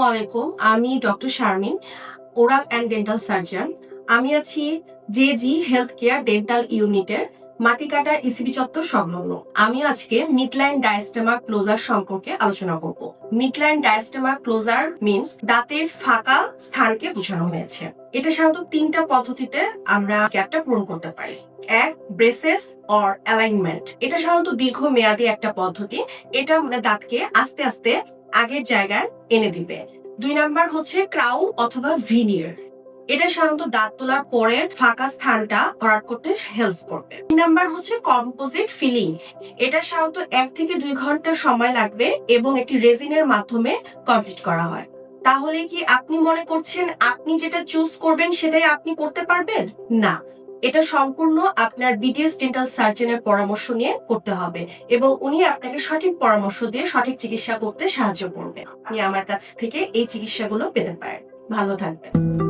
আসসালামু আলাইকুম, আমি doctor Sharmin, oral and dental surgeon. আমি আছি J G health care dental ইউনিটের মাটিকাটা ইসিবি চত্বর সংলগ্ন। আমি আজকে মিডলাইন ডায়াস্টেমা ক্লোজার সম্পর্কে আলোচনা করব। মিডলাইন ডায়াস্টেমা ক্লোজার মিন্স দাঁতের ফাঁকা স্থানকে বোঝানো হয়েছে। এটা সাধারণত তিনটা পদ্ধতিতে আমরা গ্যাপটা পূরণ করতে পারি। এক ব্রেসেস অর অ্যালাইনমেন্ট এটা সাধারণত দীর্ঘমেয়াদী একটা পদ্ধতি। এটা মানে দাঁতকে আস্তে আস্তে আগের জায়গায় এনে দিবে। দুই নাম্বার হচ্ছে ক্রাউন অথবা ভিনিয়ার এটা সাধারণত দাঁত তোলার পরের ফাঁকা স্থানটা ভরাট করতে হেল্প করবে। তিন নাম্বার হচ্ছে কম্পোজিট ফিলিং এটা সাধারণত এক থেকে দুই ঘণ্টা সময় লাগবে এবং একটি রেজিনের মাধ্যমে কমপ্লিট করা হয়। তাহলে কি আপনি মনে করছেন আপনি যেটা চুজ করবেন সেটাই আপনি করতে পারবেন? না। এটা সম্পূর্ণ আপনার বিডিএস ডেন্টাল সার্জনের পরামর্শ নিয়ে করতে হবে এবং উনি আপনাকে সঠিক পরামর্শ দিয়ে সঠিক চিকিৎসা করতে সাহায্য করবে। আপনি আমার কাছ থেকে এই চিকিৎসাগুলো পেতে পারেন। ভালো থাকবেন।